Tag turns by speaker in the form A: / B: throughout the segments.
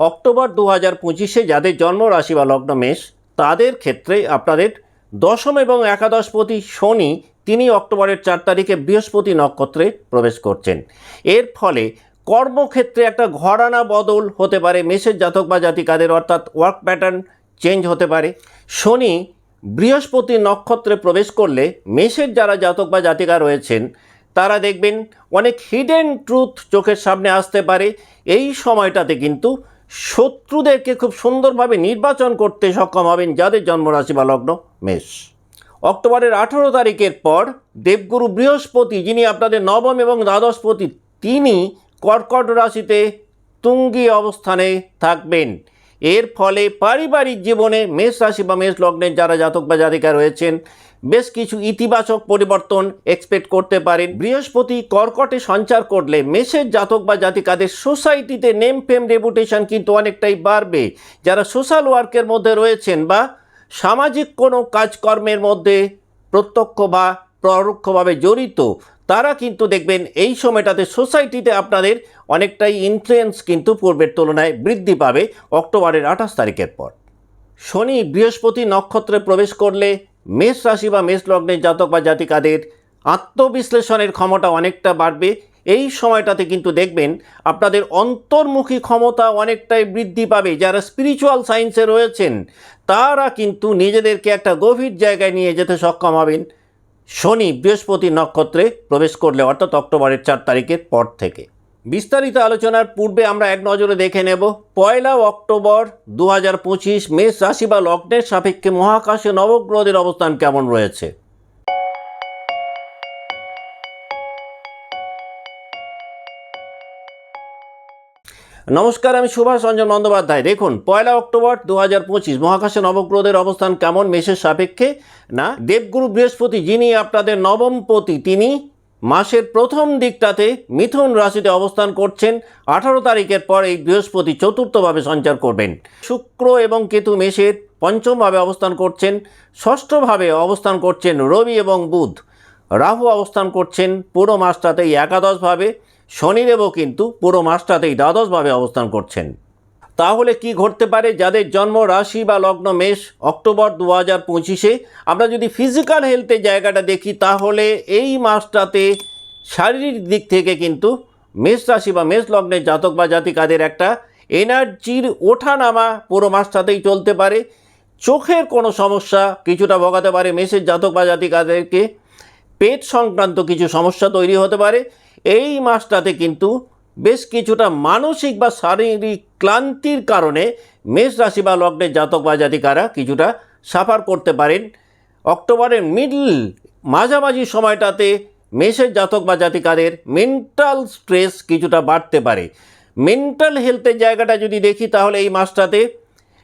A: October দু হাজার পঁচিশে যাদের জন্ম রাশি বা লগ্ন মেষ, তাদের ক্ষেত্রে আপনাদের দশম এবং একাদশপতি শনি তিনি অক্টোবরের চার তারিখে বৃহস্পতি নক্ষত্রে প্রবেশ করছেন। এর ফলে কর্মক্ষেত্রে একটা ঘরানা বদল হতে পারে, মেষের জাতক বা জাতিকাদের অর্থাৎ ওয়ার্ক প্যাটার্ন চেঞ্জ হতে পারে। শনি বৃহস্পতি নক্ষত্রে প্রবেশ করলে মেষের যারা জাতক বা জাতিকা রয়েছেন, তারা দেখবেন অনেক হিডেন ট্রুথ চোখের সামনে আসতে পারে। এই সময়টাতে কিন্তু শত্রুদেরকে খুব সুন্দরভাবে নির্বাচন করতে সক্ষম হবেন যাদের জন্মরাশি বা লগ্ন মেষ। অক্টোবরের আঠেরো তারিখের পর দেবগুরু বৃহস্পতি, যিনি আপনাদের নবম এবং দ্বাদশপতি, তিনি কর্কট রাশিতে তুঙ্গি অবস্থানে থাকবেন। এর ফলে পারিবারিক জীবনে মেষ রাশি বা মেষ লগ্নের যারা জাতক বা জাতিকা রয়েছেন বেশ কিছু ইতিবাচক পরিবর্তন এক্সপেক্ট করতে পারেন। বৃহস্পতি কর্কটে সঞ্চার করলে মেষের জাতক বা জাতিকাদের সোসাইটিতে নেম ফেম রেপুটেশন কিন্তু অনেকটাই বাড়বে। যারা সোশ্যাল ওয়ার্কের মধ্যে রয়েছেন বা সামাজিক কোনো কাজকর্মের মধ্যে প্রত্যক্ষ বা পরোক্ষভাবে জড়িত, তারা কিন্তু দেখবেন এই সময়টাতে সোসাইটিতে আপনাদের অনেকটাই ইনফ্লুয়েন্স কিন্তু পূর্বের তুলনায় বৃদ্ধি পাবে অক্টোবরের আঠাশ তারিখের পর। শনি বৃহস্পতি নক্ষত্রে প্রবেশ করলে মেষ রাশি বা মেষ লগ্নের জাতক বা জাতিকাদের আত্মবিশ্লেষণের ক্ষমতা অনেকটা বাড়বে। এই সময়টাতে কিন্তু দেখবেন আপনাদের অন্তর্মুখী ক্ষমতা অনেকটাই বৃদ্ধি পাবে। যারা স্পিরিচুয়াল সায়েন্সে রয়েছেন, তারা কিন্তু নিজেদেরকে একটা গভীর জায়গায় নিয়ে যেতে সক্ষম হবেন। শনি বৃহস্পতি নক্ষত্রে প্রবেশ করলে, অর্থাৎ অক্টোবরের চার তারিখের পর থেকে। বিস্তারিত আলোচনার পূর্বে আমরা এক নজরে দেখে নেব। পয়লা অক্টোবর দু হাজার পঁচিশ মেষ রাশি বা লগ্নের সাপেক্ষে মহাকাশে নবগ্রহদের অবস্থান কেমন রয়েছে? নমস্কার, আমি সুভাষ রঞ্জন বন্দ্যোপাধ্যায়। দেখুন, পয়লা অক্টোবর দু হাজার পঁচিশ মহাকাশে নবগ্রহদের অবস্থান কেমন, মেষের সাপেক্ষে? না, দেবগুরু বৃহস্পতি, যিনি আপনাদের নবমপতি তিনি মাসের প্রথম দিকটাতে মিথুন রাশিতে অবস্থান করছেন। আঠারো তারিখের পর এই বৃহস্পতি চতুর্থভাবে সঞ্চার করবেন। শুক্র এবং কেতু মেষের পঞ্চমভাবে অবস্থান করছেন। ষষ্ঠভাবে অবস্থান করছেন রবি এবং বুধ। রাহু অবস্থান করছেন পুরো মাসটাতেই একাদশভাবে। শনিদেবও কিন্তু পুরো মাসটাতেই দ্বাদশভাবে অবস্থান করছেন। তাহলে কি ঘটতে পারে? যাদের জন্ম রাশি বা লগ্ন মেষ অক্টোবর দু হাজার পঁচিশে। আমরা যদি ফিজিক্যাল হেলথের জায়গাটা দেখি, তাহলে এই মাসটাতে শারীরিক দিক থেকে কিন্তু মেষ রাশি বা মেষ লগ্নের জাতক বা জাতিকাদের একটা এনার্জির ওঠানামা পুরো মাসটাতেই চলতে পারে। চোখের কোনো সমস্যা কিছুটা ভোগাতে পারে মেষের জাতক বা জাতিকাদেরকে। পেট সংক্রান্ত কিছু সমস্যা তৈরি হতে পারে। এই মাসটাতে কিন্তু বেশ কিছুটা মানসিক বা শারীরিক ক্লান্তির কারণে মেষ রাশি বা লগ্নের জাতক বা জাতিকারা কিছুটা সাফার করতে পারেন। অক্টোবরের মিডল মাঝামাঝি সময়টাতে মেষের জাতক বা জাতিকাদের মেন্টাল স্ট্রেস কিছুটা বাড়তে পারে। মেন্টাল হেলথের জায়গাটা যদি দেখি তাহলে এই মাসটাতে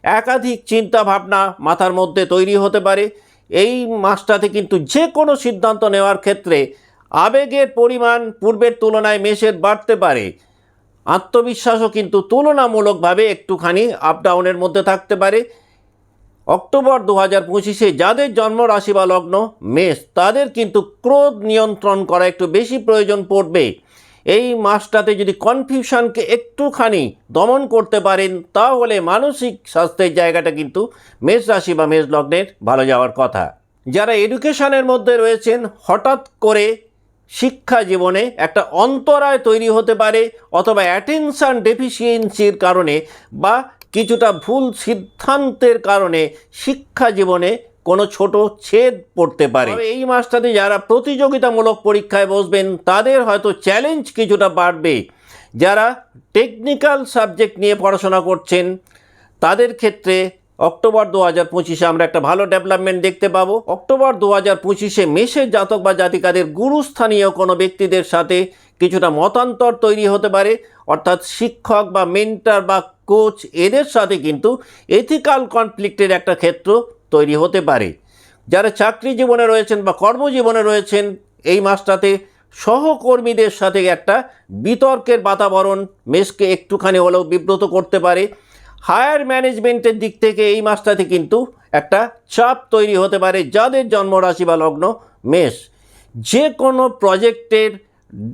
A: একাধিক চিন্তা ভাবনা মাথার মধ্যে তৈরি হতে পারে। এই মাসটাতে কিন্তু যে কোনো সিদ্ধান্ত নেওয়ার ক্ষেত্রে আবেগের পরিমাণ পূর্বের তুলনায় মেষের বাড়তে পারে। আত্মবিশ্বাসও কিন্তু তুলনামূলকভাবে একটুখানি আপ ডাউনের মধ্যে থাকতে পারে। অক্টোবর দু হাজার পঁচিশে যাদের জন্ম রাশি বা লগ্ন মেষ, তাদের কিন্তু ক্রোধ নিয়ন্ত্রণ করা একটু বেশি প্রয়োজন পড়বে। এই মাসটাতে যদি কনফিউশনকে একটুখানি দমন করতে পারেন, তাহলে মানসিক স্বাস্থ্যের জায়গাটা কিন্তু মেষ রাশি বা মেষ লগ্নের ভালো যাওয়ার কথা। যারা এডুকেশনের মধ্যে রয়েছেন, হঠাৎ করে শিক্ষা জীবনে একটা অন্তরায় তৈরি হতে পারে অথবা অ্যাটেনশান ডেফিসিয়েন্সির কারণে বা কিছুটা ভুল সিদ্ধান্তের কারণে শিক্ষা জীবনে কোনো ছোট ছেদ পড়তে পারে। এই মাসটাতে যারা প্রতিযোগিতামূলক পরীক্ষায় বসবেন, তাদের হয়তো চ্যালেঞ্জ কিছুটা বাড়বে। যারা টেকনিক্যাল সাবজেক্ট নিয়ে পড়াশোনা করছেন, তাদের ক্ষেত্রে অক্টোবর দু হাজার পঁচিশে আমরা একটা ভালো ডেভেলপমেন্ট দেখতে পাবো। অক্টোবর দু হাজার পঁচিশে মেষের জাতক বা জাতিকাদের গুরুস্থানীয় কোনো ব্যক্তিদের সাথে কিছুটা মতান্তর তৈরি হতে পারে। অর্থাৎ শিক্ষক বা মেন্টার বা কোচ এদের সাথে কিন্তু এথিক্যাল কনফ্লিক্টের একটা ক্ষেত্র তৈরি হতে পারে। যারা চাকরি জীবনে রয়েছেন বা কর্মজীবনে রয়েছেন, এই মাসটাতে সহকর্মীদের সাথে একটা বিতর্কের বাতাবরণ মেষকে একটুখানি হলেও বিব্রত করতে পারে। হায়ার ম্যানেজমেন্টের দিক থেকে এই মাসটাতে কিন্তু একটা চাপ তৈরি হতে পারে যাদের জন্মরাশি বা লগ্ন মেষ। যে কোনো প্রজেক্টের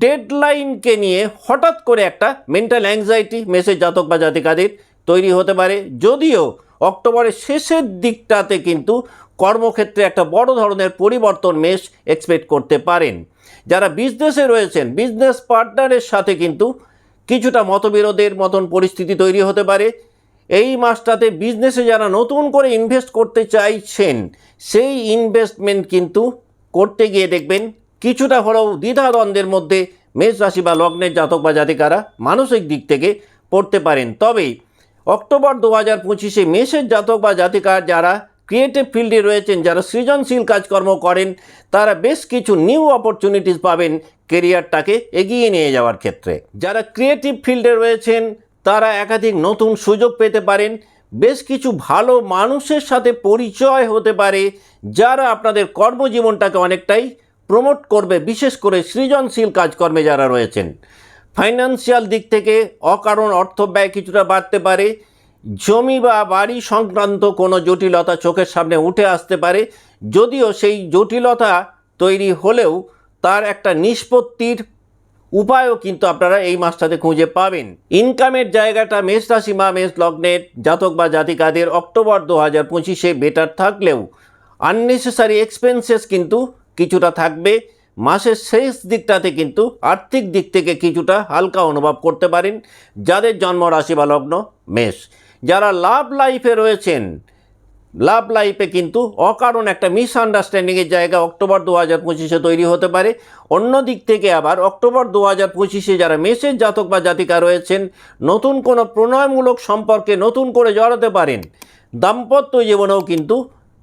A: ডেডলাইনকে নিয়ে হঠাৎ করে একটা মেন্টাল অ্যাংজাইটি মেসের জাতক বা জাতিকাদের তৈরি হতে পারে। যদিও অক্টোবরের শেষের দিকটাতে কিন্তু কর্মক্ষেত্রে একটা বড় ধরনের পরিবর্তন মেষ এক্সপেক্ট করতে পারেন। যারা বিজনেসে রয়েছেন বিজনেস পার্টনারের সাথে কিন্তু কিছুটা মতবিরোধের মতন পরিস্থিতি তৈরি হতে পারে। এই মাসটাতে বিজনেসে যারা নতুন করে ইনভেস্ট করতে চাইছেন, সেই ইনভেস্টমেন্ট কিন্তু করতে গিয়ে দেখবেন কিছুটা হলেও দ্বিধাদ্বন্দ্বের মধ্যে মেষ রাশি বা লগ্নের জাতক বা জাতিকারা মানসিক দিক থেকে পড়তে পারেন। তবে অক্টোবর দু হাজার পঁচিশে মেষের জাতক বা জাতিকার যারা ক্রিয়েটিভ ফিল্ডে রয়েছেন, যারা সৃজনশীল কাজকর্ম করেন, তারা বেশ কিছু নিউ অপরচুনিটিস পাবেন কেরিয়ারটাকে এগিয়ে নিয়ে যাওয়ার ক্ষেত্রে। যারা ক্রিয়েটিভ ফিল্ডে রয়েছেন তারা একাধিক নতুন সুযোগ পেতে পারেন। বেশ কিছু ভালো মানুষের সাথে পরিচয় হতে পারে, যারা আপনাদের কর্মজীবনটাকে অনেকটাই প্রমোট করবে, বিশেষ করে সৃজনশীল কাজকর্মে যারা রয়েছেন। ফাইন্যান্সিয়াল দিক থেকে অকারণ অর্থ ব্যয় কিছুটা বাড়তে পারে, জমি বা বাড়ি সংক্রান্ত কোনো জটিলতা চোখের সামনে উঠে আসতে পারে, যদিও সেই জটিলতা তৈরি হলেও তার একটা নিষ্পত্তির উপায়ও কিন্তু আপনারা এই মাসটাতে খুঁজে পাবেন। ইনকামের জায়গাটা মেষ রাশি বা মেষ লগ্নের জাতক বা জাতিকাদের অক্টোবর দু হাজার পঁচিশে বেটার থাকলেও আননেসেসারি এক্সপেন্সেস কিন্তু কিছুটা থাকবে। মাসের শেষ দিকটাতে কিন্তু আর্থিক দিক থেকে কিছুটা হালকা অনুভব করতে পারেন। যাদের জন্ম রাশি বা লগ্ন মেষ, যারা লাভ লাইফে রয়েছেন লাভ লাইফে কিন্তু অকারণ একটা মিসআন্ডারস্ট্যান্ডিংয়ের জায়গা অক্টোবর দু হাজার পঁচিশে তৈরি হতে পারে। অন্য দিক থেকে আবার অক্টোবর দু হাজার পঁচিশে যারা মেষের জাতক বা জাতিকা রয়েছেন, নতুন কোনো প্রণয়মূলক সম্পর্কে নতুন করে জড়াতে পারেন। দাম্পত্য জীবনেও কিন্তু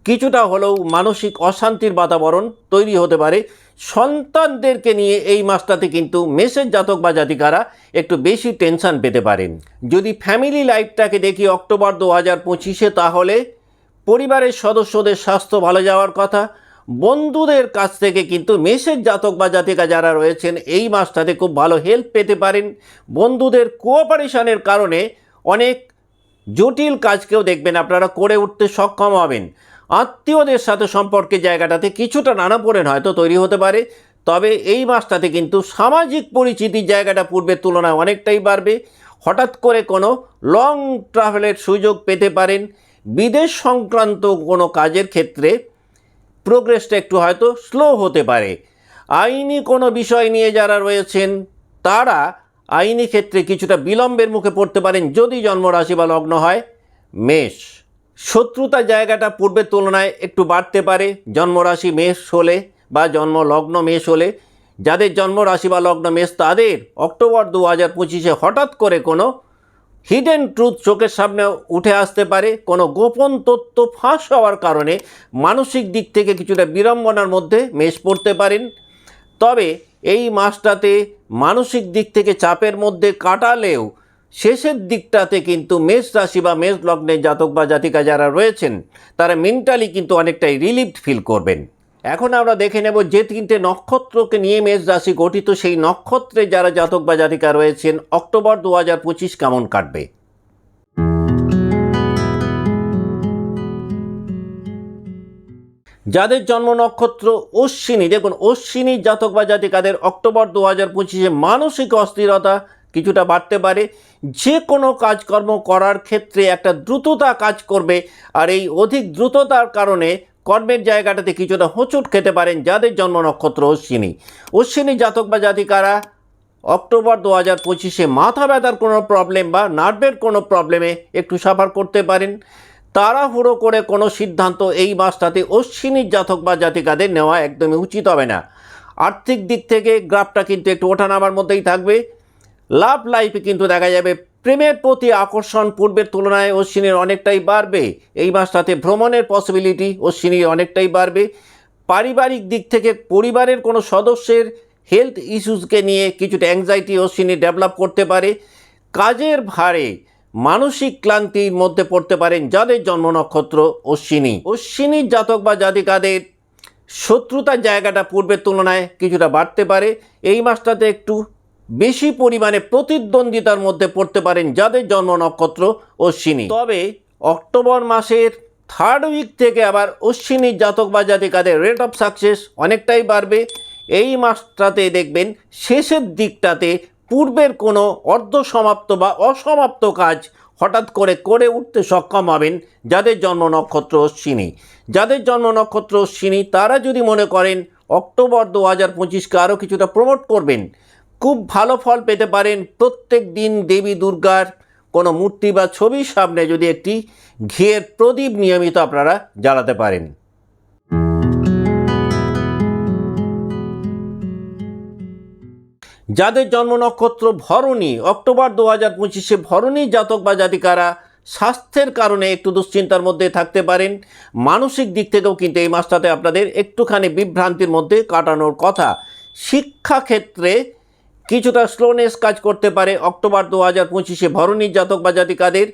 A: কিছুটা হলেও মানসিক অশান্তির বাতাবরণ তৈরি হতে পারে। সন্তানদেরকে নিয়ে এই মাসটাতে কিন্তু মেষের জাতক বা জাতিকারা একটু বেশি টেনশন পেতে পারেন। যদি ফ্যামিলি লাইফটাকে দেখি অক্টোবর দু হাজার পঁচিশে, তাহলে পরিবারের সদস্যদের স্বাস্থ্য ভালো যাওয়ার কথা, বন্ধুদের কাছ থেকে কিন্তু মেষের জাতক বা জাতিকা যারা রয়েছেন, এই মাসটাতে খুব ভালো হেল্প পেতে পারেন। বন্ধুদের কোঅপারেশনের কারণে অনেক জটিল কাজকেও দেখবেন আপনারা করে উঠতে সক্ষম হবেন। আত্মীয়দের সাথে সম্পর্কের জায়গাটাতে কিছুটা নানাপোড়েন হয়তো তৈরি হতে পারে, তবে এই মাসটাতে কিন্তু সামাজিক পরিচিতির জায়গাটা পূর্বের তুলনায় অনেকটাই বাড়বে। হঠাৎ করে কোনো লং ট্রাভেলের সুযোগ পেতে পারেন বিদেশ সংক্রান্ত কোনো কাজের ক্ষেত্রে প্রোগ্রেসটা একটু হয়তো স্লো হতে পারে। আইনি কোনো বিষয় নিয়ে যারা রয়েছেন, তারা আইনি ক্ষেত্রে কিছুটা বিলম্বের মুখে পড়তে পারেন যদি জন্মরাশি বা লগ্ন হয়। মেষ, শত্রুতা জায়গাটা পূর্বের তুলনায় একটু বাড়তে পারে। জন্মরাশি মেষ হলে বা জন্ম লগ্ন মেষ হলে যাদের জন্মরাশি বা লগ্ন মেষ, তাদের অক্টোবর দু হাজার পঁচিশে হঠাৎ করে কোনো হিডেন ট্রুথ চোখের সামনে উঠে আসতে পারে। কোনো গোপন তথ্য ফাঁস হওয়ার কারণে মানসিক দিক থেকে কিছুটা বিড়ম্বনার মধ্যে মেষ পড়তে পারেন। তবে এই মাসটাতে মানসিক দিক থেকে চাপের মধ্যে কাটালেও শেষের দিকটাতে কিন্তু মেষ রাশি বা মেষ লগ্নের জাতক বা জাতিকা যারা রয়েছেন, তারা মেন্টালি কিন্তু অনেকটাই রিলিফড ফিল করবেন। এখন আমরা দেখে নেব যে তিনটে নক্ষত্রকে নিয়ে মেষ রাশি গঠিত। সেই নক্ষত্রে যারা জাতক বা জাতিকা রয়েছেন, অক্টোবর দু হাজার পঁচিশ কেমন কাটবে? যাদের জন্ম নক্ষত্র অশ্বিনী, দেখুন, অশ্বিনী জাতক বা জাতিকাদের অক্টোবর দু হাজার পঁচিশে মানসিক অস্থিরতা কিছুটা বাড়তে পারে। যে কোনো কাজকর্ম করার ক্ষেত্রে একটা দ্রুততা কাজ করবে, আর এই অধিক দ্রুততার কারণে কর্মের জায়গাটাতে কিছুটা হোঁচট খেতে পারেন যাদের জন্ম নক্ষত্র অশ্বিনী। অশ্বিনী জাতক বা জাতিকারা, অক্টোবর দু হাজার পঁচিশে মাথা ব্যথার কোনো প্রবলেম বা নার্ভের কোনো প্রবলেমে একটু সাফার করতে পারেন। তাড়াহুড়ো করে কোনো সিদ্ধান্ত এই মাসটাতে অশ্বিনীর জাতক বা জাতিকাদের নেওয়া একদমই উচিত হবে না। আর্থিক দিক থেকে গ্রাফটা কিন্তু একটু ওঠানামার মধ্যেই থাকবে। লাভ লাইফে কিন্তু দেখা যাবে প্রেমের প্রতি আকর্ষণ পূর্বের তুলনায় অশ্বিনীর অনেকটাই বাড়বে। এই মাসটাতে ভ্রমণের পসিবিলিটি অশ্বিনীর অনেকটাই বাড়বে। পারিবারিক দিক থেকে পরিবারের কোনো সদস্যের হেলথ ইস্যুসকে নিয়ে কিছুটা অ্যাংজাইটি অশ্বিনী ডেভেলপ করতে পারে। কাজের ভারে মানসিক ক্লান্তির মধ্যে পড়তে পারেন যাদের জন্ম নক্ষত্র অশ্বিনী। অশ্বিনীর জাতক বা জাতিকাদের শত্রুতার জায়গাটা পূর্বের তুলনায় কিছুটা বাড়তে পারে। এই মাসটাতে একটু বেশি পরিমাণে প্রতিদ্বন্দ্বিতার মধ্যে পড়তে পারেন যাদের জন্ম নক্ষত্র অশ্বিনী। তবে অক্টোবর মাসের থার্ড উইক থেকে আবার অশ্বিনীর জাতক বা জাতিকাদের রেট অফ সাকসেস অনেকটাই বাড়বে। এই মাসটাতে দেখবেন শেষের দিকটাতে পূর্বের কোনো অর্ধ সমাপ্ত বা অসমাপ্ত কাজ হঠাৎ করে করে উঠতে সক্ষম হবেন যাদের জন্ম নক্ষত্র অশ্বিনী। যাদের জন্ম নক্ষত্র অশ্বিনী, তারা যদি মনে করেন অক্টোবর দু হাজার পঁচিশকে আরও কিছুটা প্রমোট করবেন খুব ভালো ফল পেতে পারেন প্রত্যেক দিন দেবী দুর্গার কোনো মূর্তি বা ছবির সামনে যদি একটি ঘিয়ের প্রদীপ নিয়মিত আপনারা জ্বালাতে পারেন। যাদের জন্ম নক্ষত্র ভরণী, অক্টোবর দু হাজার পঁচিশে ভরণী জাতক বা জাতিকারা স্বাস্থ্যের কারণে একটু দুশ্চিন্তার মধ্যে থাকতে পারেন, মানসিক দিক থেকেও কিন্তু এই মাসটাতে আপনাদের একটুখানি বিভ্রান্তির মধ্যে কাটানোর কথা। শিক্ষাক্ষেত্রে কিছুটা স্লোনেস কাজ করতে পারে। অক্টোবর দু হাজার পঁচিশে ভরণী জাতক বা জাতিকাদের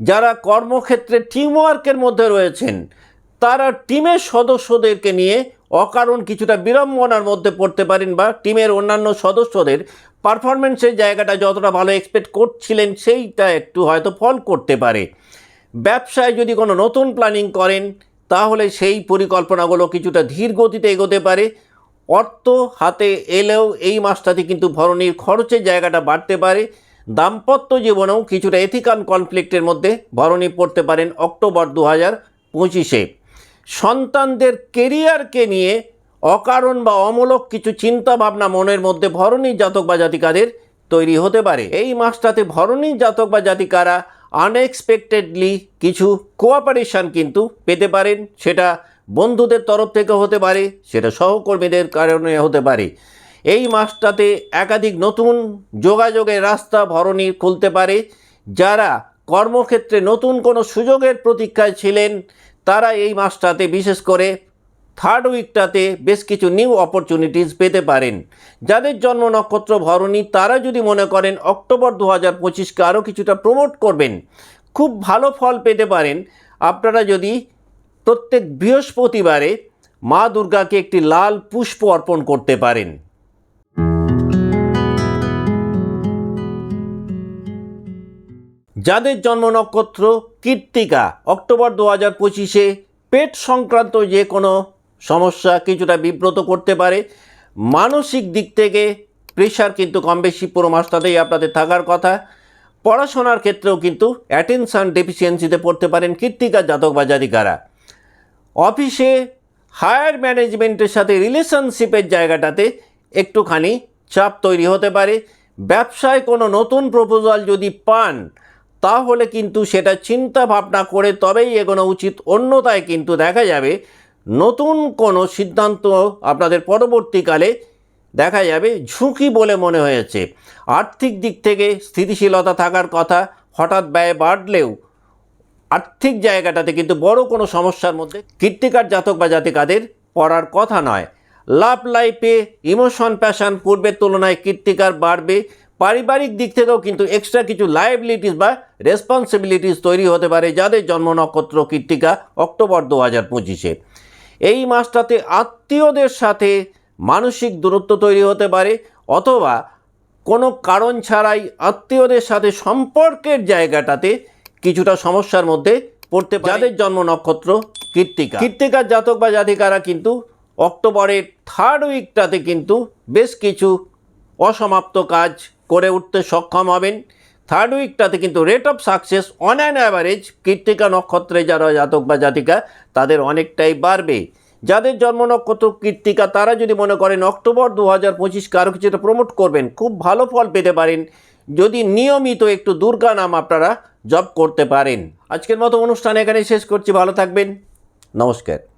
A: যারা কর্মক্ষেত্রে টিমওয়ার্কের মধ্যে রয়েছেন, তারা টিমের সদস্যদেরকে নিয়ে অকারণ কিছুটা বিড়ম্বনার মধ্যে পড়তে পারেন বা টিমের অন্যান্য সদস্যদের পারফরমেন্সের জায়গাটা যতটা ভালো এক্সপেক্ট করছিলেন সেইটা একটু হয়তো ফল করতে পারে। ব্যবসায় যদি কোনো নতুন প্ল্যানিং করেন, তাহলে সেই পরিকল্পনাগুলো কিছুটা ধীর গতিতে এগোতে পারে। অর্থ হাতে এলেও এই মাসটাতে কিন্তু ভরণীর খরচের জায়গাটা বাড়তে পারে। দাম্পত্য জীবনেও কিছুটা এথিক্যাল কনফ্লিক্টের মধ্যে ভরণী পড়তে পারেন অক্টোবর দু হাজার পঁচিশে। সন্তানদের কেরিয়ারকে নিয়ে অকারণ বা অমূলক কিছু চিন্তা ভাবনা মনের মধ্যে ভরণী জাতক বা জাতিকাদের তৈরি হতে পারে। এই মাসটাতে ভরণী জাতক বা জাতিকারা আনএক্সপেক্টেডলি কিছু কোঅপারেশন কিন্তু পেতে পারেন। সেটা বন্ধুদের তরফ থেকে হতে পারে, সেটা সহকর্মীদের কারণে হতে পারে। এই মাসটাতে একাধিক নতুন যোগাযোগের রাস্তা ভরণী খুলতে পারে। যারা কর্মক্ষেত্রে নতুন কোনো সুযোগের প্রতীক্ষায় ছিলেন, তারা এই মাসটাতে বিশেষ করে থার্ড উইকটাতে বেশ কিছু নিউ অপরচুনিটিস পেতে পারেন। যাদের জন্ম নক্ষত্র ভরণী, তারা যদি মনে করেন অক্টোবর দু হাজার পঁচিশকে আরও কিছুটা প্রমোট করবেন, খুব ভালো ফল পেতে পারেন। আপনারা যদি প্রত্যেক বৃহস্পতিবারে মা দুর্গাকে একটি লাল পুষ্প অর্পণ করতে পারেন। যাদের জন্ম নক্ষত্র কৃত্তিকা, অক্টোবর দু হাজার পঁচিশে পেট সংক্রান্ত যে কোনো সমস্যা কিছুটা বিব্রত করতে পারে, মানসিক দিক থেকে প্রেশার কিন্তু কম বেশি, পুরো মাসটাতেই আপনাদের থাকার কথা। পড়াশোনার ক্ষেত্রেও কিন্তু অ্যাটেনশান ডেফিসিয়েন্সিতে পড়তে পারেন কৃত্তিকা জাতক বা জাতিকারা। অফিসে হায়ার ম্যানেজমেন্টের সাথে রিলেশনশিপের জায়গাটাতে একটুখানি চাপ তৈরি হতে পারে। ব্যবসায় কোনো নতুন প্রপোজাল যদি পান, তাহলে কিন্তু সেটা চিন্তা ভাবনা করে তবেই এগোনো উচিত। অন্যতায় কিন্তু দেখা যাবে নতুন কোনো সিদ্ধান্ত আপনাদের পরবর্তীকালে দেখা যাবে ঝুঁকি বলে মনে হয়েছে। আর্থিক দিক থেকে স্থিতিশীলতা থাকার কথা হঠাৎ ব্যয় বাড়লেও আর্থিক জায়গাটাতে কিন্তু বড় কোনো সমস্যার মধ্যে কীর্তিকার জাতক বা জাতিকাদের পড়ার কথা নয়। লাভ লাইফে ইমোশন, প্যাশন পূর্বের তুলনায় কীর্তিকার বাড়বে। পারিবারিক দিক থেকেও কিন্তু এক্সট্রা কিছু লাইবিলিটিস বা রেসপন্সিবিলিটিস তৈরি হতে পারে যাদের জন্ম নক্ষত্র কীর্তিকা অক্টোবর দু হাজার পঁচিশে। এই মাসটাতে আত্মীয়দের সাথে মানসিক দূরত্ব তৈরি হতে পারে অথবা কোনো কারণ ছাড়াই আত্মীয়দের সাথে সম্পর্কের জায়গাটাতে কিছুটা সমস্যার মধ্যে পড়তে যাদের জন্ম নক্ষত্র কৃত্তিকা। কৃত্তিকার জাতক বা জাতিকারা কিন্তু অক্টোবরের থার্ড উইকটাতে কিন্তু বেশ কিছু অসমাপ্ত কাজ করে উঠতে সক্ষম হবেন। থার্ড উইকটাতে কিন্তু rate of success on an average Krittika নক্ষত্রে যারা জাতক বা জাতিকা তাদের অনেকটাই বাড়বে। যাদের জন্ম নক্ষত্র কৃত্তিকা তারা যদি মনে করেন অক্টোবর দু হাজার পঁচিশকে আরও কিছুটা প্রমোট করবেন খুব ভালো ফল পেতে পারেন। যদি নিয়মিত একটু দুর্গা নাম আপনারা জপ করতে পারেন। আজকের মতো অনুষ্ঠান এখানে শেষ করছি। ভালো থাকবেন। নমস্কার।